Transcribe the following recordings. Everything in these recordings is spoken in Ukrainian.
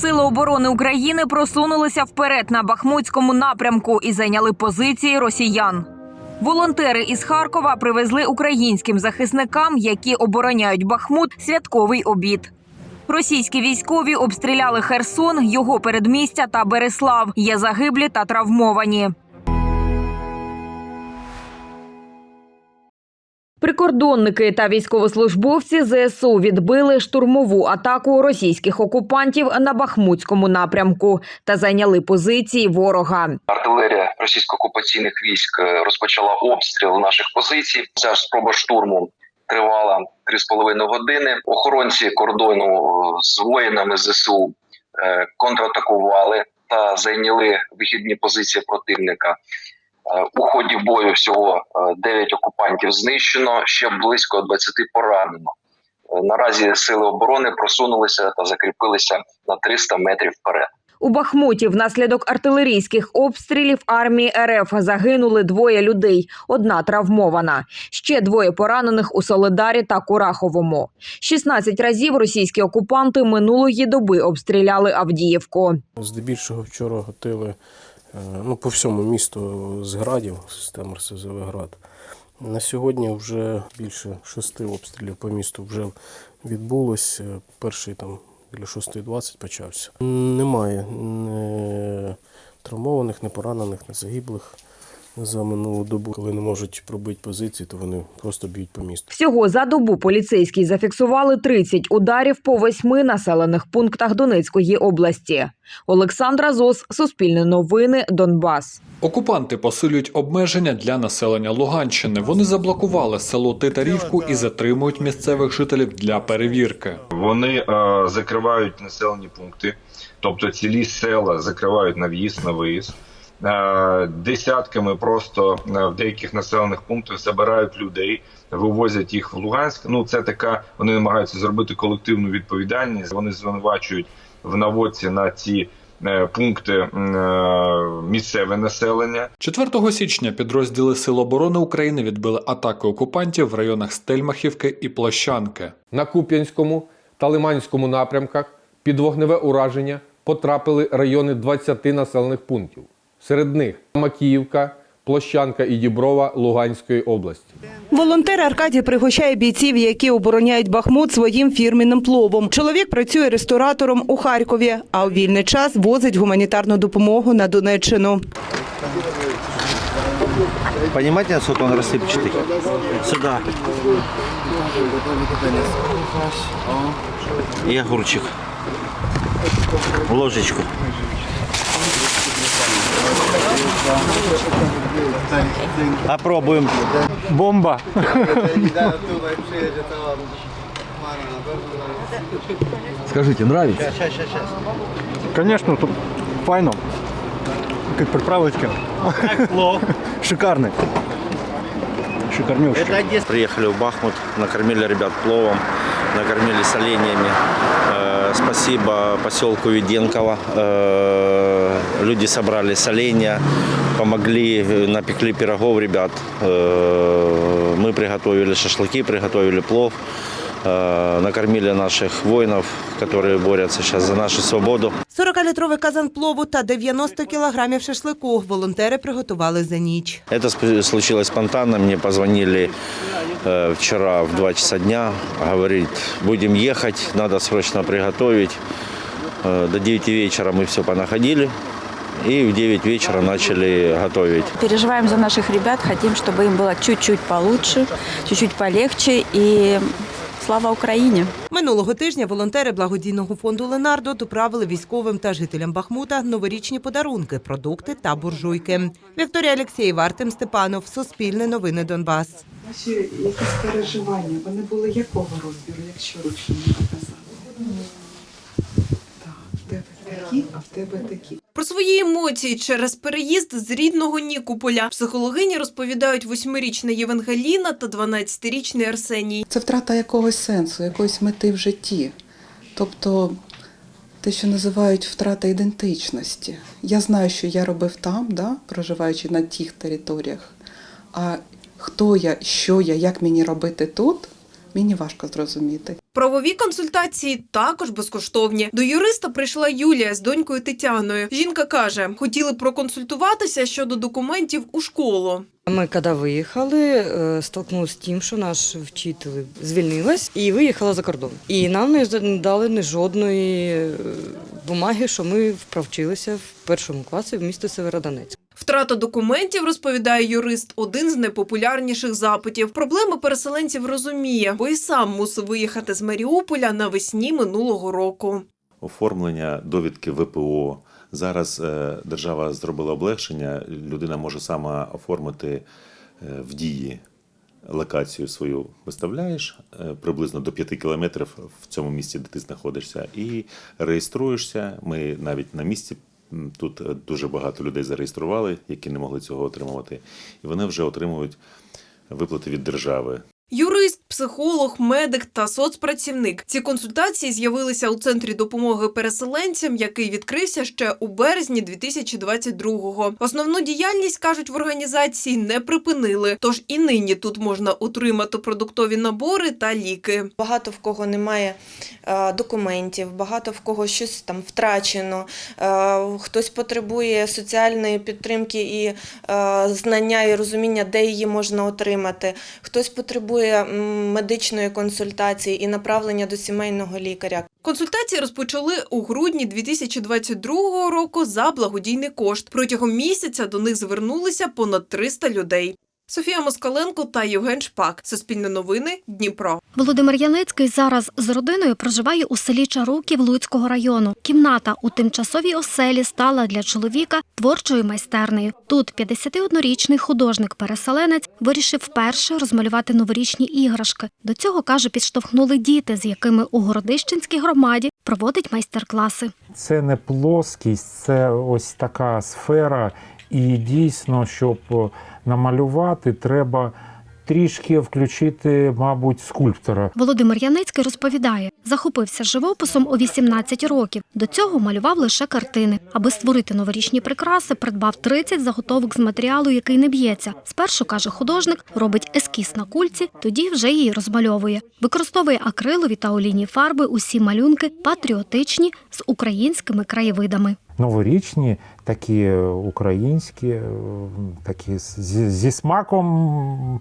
Сили оборони України просунулися вперед на Бахмутському напрямку і зайняли позиції росіян. Волонтери із Харкова привезли українським захисникам, які обороняють Бахмут, святковий обід. Російські військові обстріляли Херсон, його передмістя та Береслав. Є загиблі та травмовані. Прикордонники та військовослужбовці ЗСУ відбили штурмову атаку російських окупантів на Бахмутському напрямку та зайняли позиції ворога. Артилерія російсько-окупаційних військ е, розпочала обстріл наших позицій. Ця спроба штурму тривала 3,5 години. Охоронці кордону е, з воїнами ЗСУ е, контратакували та зайняли вихідні позиції противника. Е, У ході бою всього 9 окупантів знищено, ще близько 20 поранено. Е, Наразі сили оборони просунулися та закріпилися на 300 метрів вперед. У Бахмуті внаслідок артилерійських обстрілів армії РФ загинули двоє людей. Одна травмована. Ще двоє поранених у Солидарі та Кураховому. 16 разів російські окупанти минулої доби обстріляли Авдіївку. Здебільшого вчора готили е, ну, по всьому місту з градів, система РСЗВ град. На сьогодні вже більше шести обстрілів по місту вже відбулось. Е, Перший там біля 6.20 почався. Немає не травмованих, не поранених, не загиблих за минулу добу. Коли не можуть пробити позиції, то вони просто б'ють по місту. Всього за добу поліцейські зафіксували 30 ударів по восьми населених пунктах Донецької області. Олександра Зос, Суспільне новини, Донбас. Окупанти посилюють обмеження для населення Луганщини. Вони заблокували село Титарівку і затримують місцевих жителів для перевірки. Вони е, закривають населені пункти, тобто цілі села закривають на в'їзд, на виїзд. Е, десятками просто е, в деяких населених пунктах забирають людей, вивозять їх в Луганськ. Ну це така. Вони намагаються зробити колективну відповідальність. Вони звинувачують в наводці на ці е, пункти місцеве населення. 4 січня підрозділи Сил оборони України відбили атаки окупантів в районах Стельмахівки і Площанки. На Куп'янському та Лиманському напрямках під вогневе ураження потрапили райони 20 населених пунктів. Серед них Макіївка, Площанка і Діброва Луганської області. Волонтер Аркадій пригощає бійців, які обороняють Бахмут своїм фірмінним пловом. Чоловік працює ресторатором у Харкові, а у вільний час возить гуманітарну допомогу на Донеччину. Понимаете, насколько он рассыпчатый? Сюда. И огурчик. Ложечку. Опробуємо. Бомба. Скажите, нравится? Сейчас, сейчас, сейчас. Конечно, тут файно. Как приправочки. Шикарный. Шикарнюшки. Это Одесса. Приехали в Бахмут, накормили ребят пловом, накормили соленьями. Э, спасибо поселку Веденково э, Э, Люди собрали соленья, помогли, э, напекли пирогов ребят. Э, Мы приготовили шашлыки, приготовили плов. Э, Накормили наших воинов, которые борются сейчас за нашу свободу. 40-літровий казан плову та 90 кілограмів шашлику волонтери приготували за ніч. Это сп- случилось спонтанно. Мне позвонили э, вчера в 2 часа дня. Говорит, будем ехать, надо срочно приготовить. Э, до 9 вечера мы все понаходили. И в 9 вечера начали готовить. Переживаем за наших ребят, хотим, чтобы им было чуть-чуть получше, чуть-чуть полегче. И слава Украине! Минулого тижня волонтери благодійного фонду Ленардо доправили військовим та жителям Бахмута новорічні подарунки, продукти та буржуйки. Вікторія Алексєєва, Артем Степанов, Суспільне новини Донбас. Ваші якісь переживання, вони були якого розміру, якщо ручно не показали? Такі, а в тебе такі. Про свої емоції через переїзд з рідного Нікополя психологині розповідають восьмирічна Євангеліна та 12-річний Арсеній. Це втрата якогось сенсу, якоїсь мети в житті. Тобто те, що називають втрата ідентичності. Я знаю, що я робив там, да, проживаючи на тих територіях. А хто я, що я, як мені робити тут, мені важко зрозуміти. Правові консультації також безкоштовні. До юриста прийшла Юлія з донькою Тетяною. Жінка каже, хотіли проконсультуватися щодо документів у школу. Ми коли виїхали, е, столкнулися з тим, що наш вчитель звільнилась і виїхала за кордон. І нам не дали ні жодної е, бумаги, що ми провчилися в першому класі в місті Северодонецьк. Втрата документів, розповідає юрист, один з найпопулярніших запитів. Проблеми переселенців розуміє, бо і сам мусив виїхати з Маріуполя навесні минулого року. оформлення довідки ВПО. Зараз е, держава зробила облегшення. Людина може сама оформити е, в дії локацію свою. Виставляєш е, приблизно до 5 кілометрів в цьому місці, де ти знаходишся, і реєструєшся. Ми навіть на місці. Тут е, дуже багато людей зареєстрували, які не могли цього отримувати, і вони вже отримують виплати від держави. Юрист, психолог, медик та соцпрацівник. Ці консультації з'явилися у центрі допомоги переселенцям, який відкрився ще у березні 2022-го. Основну діяльність кажуть в організації не припинили. Тож і нині тут можна отримати продуктові набори та ліки. Багато в кого немає е, документів, багато в кого щось там втрачено, е, хтось потребує соціальної підтримки і е, знання і розуміння, де її можна отримати. Хтось потребує медичної консультації і направлення до сімейного лікаря. Консультації розпочали у грудні 2022 року за благодійний кошт. Протягом місяця до них звернулися понад 300 людей. Софія Москаленко та Євген Шпак. Суспільне новини. Дніпро. Володимир Яницький зараз з родиною проживає у селі Чаруків Луцького району. Кімната у тимчасовій оселі стала для чоловіка творчою майстернею. Тут 51-річний художник-переселенець вирішив вперше розмалювати новорічні іграшки. До цього каже, підштовхнули діти, з якими у Городищенській громаді проводить майстер-класи. Це не плоскість, це ось така сфера. І дійсно, щоб намалювати, треба трішки включити, мабуть, скульптора. Володимир Яницький розповідає, захопився живописом у 18 років. До цього малював лише картини. Аби створити новорічні прикраси, придбав 30 заготовок з матеріалу, який не б'ється. Спершу каже художник, робить ескіз на кульці, тоді вже її розмальовує. Використовує акрилові та олійні фарби. Усі малюнки патріотичні з українськими краєвидами. Новорічні, такі е, українські, е, такі зі, зі смаком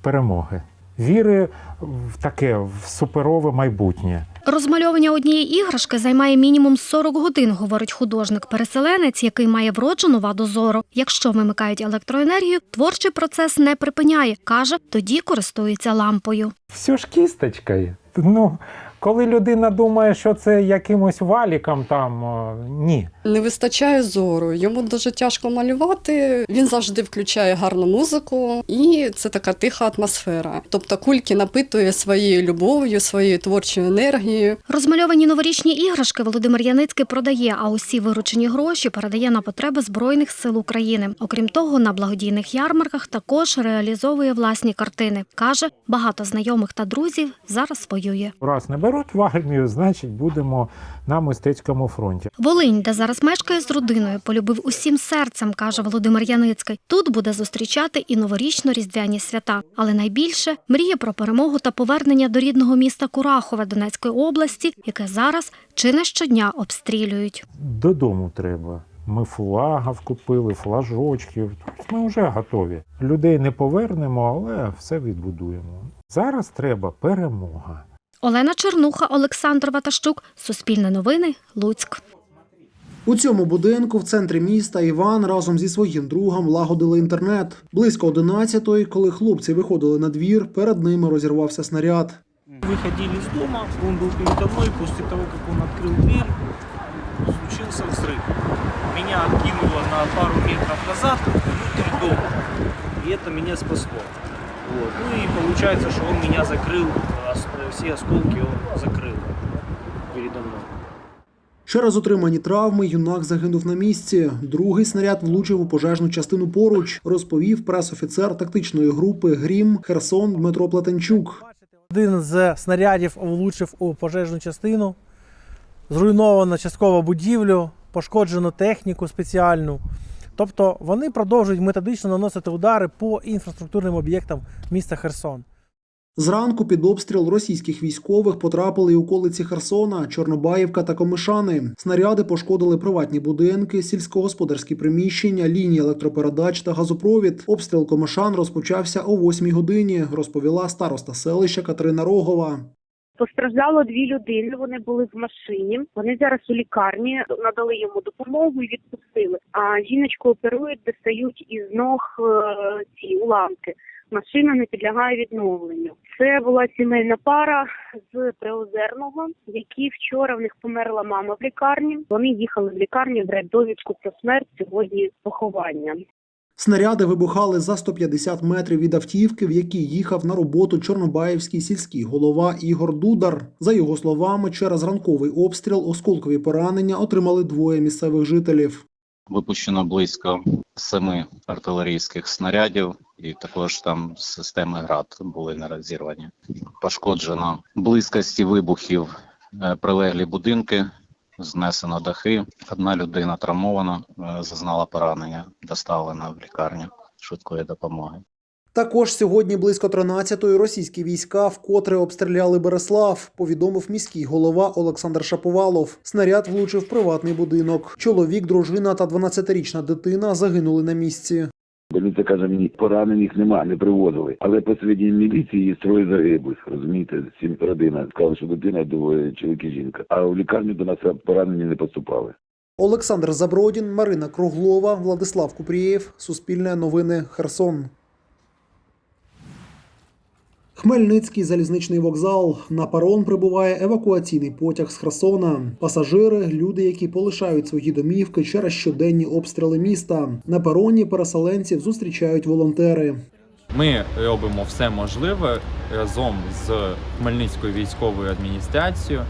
перемоги. Віри в таке в суперове майбутнє. Розмальовування однієї іграшки займає мінімум 40 годин, говорить художник-переселенець, який має вроджену ваду зору. Якщо вимикають електроенергію, творчий процес не припиняє. каже, тоді користується лампою. Все ж кісточкою. Ну, коли людина думає, що це якимось валіком, там ні. Не вистачає зору. Йому дуже тяжко малювати. Він завжди включає гарну музику, і це така тиха атмосфера. Тобто кульки напитує своєю любов'ю, своєю творчою енергією. Розмальовані новорічні іграшки Володимир Яницький продає, а усі виручені гроші передає на потреби Збройних сил України. Окрім того, на благодійних ярмарках також реалізовує власні картини. Каже, багато знайомих та друзів зараз воює. Раз не беруть в армію, значить будемо на мистецькому фронті. Волинь, де зараз мешкає з родиною, полюбив усім серцем, каже Володимир Яницький. Тут буде зустрічати і новорічно-різдвяні свята. Але найбільше мріє про перемогу та повернення до рідного міста Курахове Донецької області, яке зараз чи не щодня обстрілюють. Додому треба. Ми флагів купили, флажочків. Тобто Ми вже готові. Людей не повернемо, але все відбудуємо. Зараз треба перемога. Олена Чернуха, Олександр Ватащук, Суспільне новини, Луцьк. У цьому будинку в центрі міста Іван разом зі своїм другом лагодили інтернет. Близько 11-ї, коли хлопці виходили на двір, перед ними розірвався снаряд. Выходили из дома, он был передо мной, после того, как он открыл дверь, случился взрыв. Меня откинуло на пару метров назад внутрь дома, и это меня спасло. Вот. Ну и получается, что он меня закрыл, ос- все осколки он закрыл передо мной. Через отримані травми юнак загинув на місці. Другий снаряд влучив у пожежну частину поруч, розповів пресофіцер тактичної групи Грім Херсон Дмитро Плетенчук. Один з снарядів влучив у пожежну частину, зруйновано частково будівлю, пошкоджено техніку спеціальну. Тобто вони продовжують методично наносити удари по інфраструктурним об'єктам міста Херсон. Зранку під обстріл російських військових потрапили і околиці Херсона, Чорнобаївка та Комишани. Снаряди пошкодили приватні будинки, сільськогосподарські приміщення, лінії електропередач та газопровід. Обстріл Комишан розпочався о 8 годині, розповіла староста селища Катерина Рогова. Постраждало дві людини. Вони були в машині. Вони зараз у лікарні надали йому допомогу і відпустили. А жіночку оперують, достають із ног е, ці уламки. Машина не підлягає відновленню. Це була сімейна пара з Приозерного, які вчора в них померла мама в лікарні. Вони їхали в лікарню брати довідку про смерть сьогодні поховання. Снаряди вибухали за 150 метрів від автівки, в якій їхав на роботу чорнобаївський сільський голова Ігор Дудар. За його словами, через ранковий обстріл осколкові поранення отримали двоє місцевих жителів. Випущено близько семи артилерійських снарядів, і також там системи ГРАД були не розірвані. Пошкоджено близькості вибухів е, прилеглі будинки, знесено дахи. Одна людина травмована, е, зазнала поранення, доставлена в лікарню швидкої допомоги. Також сьогодні близько 13-ї російські війська вкотре обстріляли Береслав, повідомив міський голова Олександр Шаповалов. Снаряд влучив приватний будинок. Чоловік, дружина та 12-річна дитина загинули на місці. Поліція каже мені, поранених нема, не привозили. Але по свідченню міліції троє загиблих, розумієте, сім родина. Сказали, що дитина двоє чоловік і жінка. А в лікарню до нас поранені не поступали. Олександр Забродін, Марина Круглова, Владислав Купрієв. Суспільне новини Херсон. Хмельницький залізничний вокзал. На парон прибуває евакуаційний потяг з Херсона. Пасажири люди, які полишають свої домівки через щоденні обстріли міста. На пароні переселенців зустрічають волонтери. Ми робимо все можливе разом з Хмельницькою військовою адміністрацією,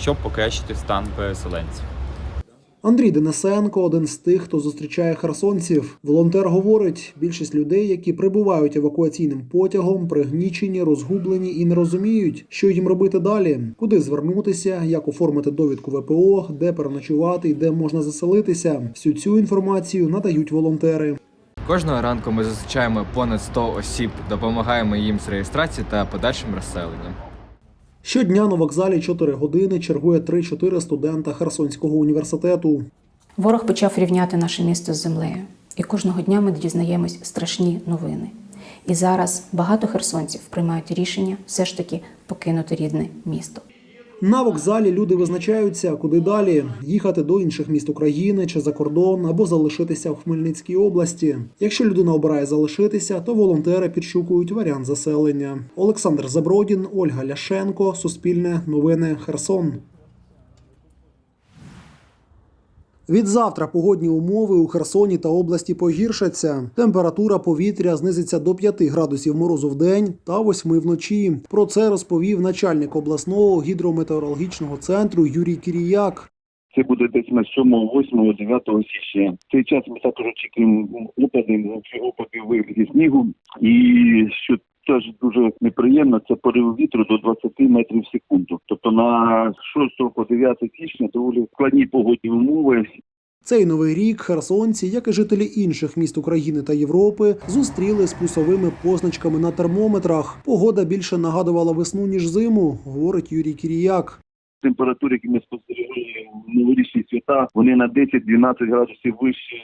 щоб покращити стан переселенців. Андрій Денисенко один з тих, хто зустрічає херсонців. Волонтер говорить, більшість людей, які прибувають евакуаційним потягом, пригнічені, розгублені і не розуміють, що їм робити далі, куди звернутися, як оформити довідку ВПО, де переночувати і де можна заселитися. Всю цю інформацію надають волонтери. Кожного ранку ми зустрічаємо понад 100 осіб, допомагаємо їм з реєстрацією та подальшим розселенням. Щодня на вокзалі 4 години чергує 3-4 студента Херсонського університету. Ворог почав рівняти наше місто з землею, і кожного дня ми дізнаємось страшні новини. І зараз багато херсонців приймають рішення все ж таки покинути рідне місто. На вокзалі люди визначаються, куди далі їхати до інших міст України чи за кордон або залишитися в Хмельницькій області. Якщо людина обирає залишитися, то волонтери підшукують варіант заселення. Олександр Забродін, Ольга Ляшенко, Суспільне новини Херсон. Від завтра погодні умови у Херсоні та області погіршаться. Температура повітря знизиться до 5 градусів морозу в день та 8 вночі. Про це розповів начальник обласного гідрометеорологічного центру Юрій Кіріяк. Це буде десь на 7, 8, 9 січня. Цей час ми також очікуємо опади, у вигляді снігу. І що теж дуже неприємно, це порив вітру до 20 метрів в секунду. Тобто на 6 по 9 січня доволі складні погодні умови. Цей новий рік херсонці, як і жителі інших міст України та Європи, зустріли з плюсовими позначками на термометрах. Погода більше нагадувала весну ніж зиму, говорить Юрій Кіріяк. Температури, які ми спостерігали в новорічні свята, вони на 10-12 градусів вище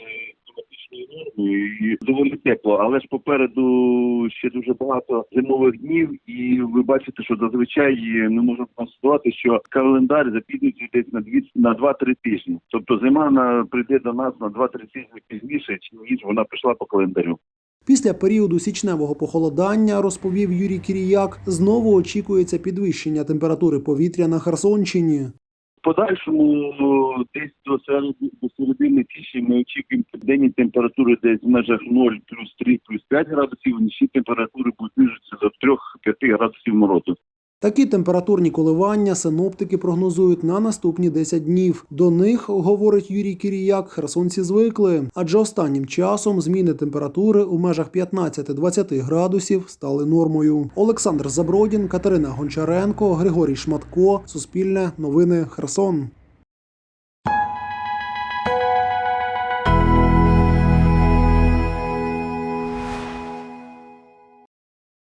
кліматичної норми і доволі тепло. Але ж попереду ще дуже багато зимових днів, і ви бачите, що зазвичай ми можемо констатувати, що календар запізнюється десь на дві на 2-3 тижні. Тобто зима на прийде до нас на 2-3 тижні пізніше, ніж вона прийшла по календарю. Після періоду січневого похолодання, розповів Юрій Кіріяк, знову очікується підвищення температури повітря на Херсонщині. Подальшому десь до середини, до середини тиші ми очікуємо денні температури десь в межах 0, плюс 3, плюс 5 градусів, нічні температури будуть знижуватися до 3-5 градусів морозу. Такі температурні коливання синоптики прогнозують на наступні 10 днів. До них, говорить Юрій Кіріяк, херсонці звикли, адже останнім часом зміни температури у межах 15-20 градусів стали нормою. Олександр Забродін, Катерина Гончаренко, Григорій Шматко, Суспільне, Новини Херсон.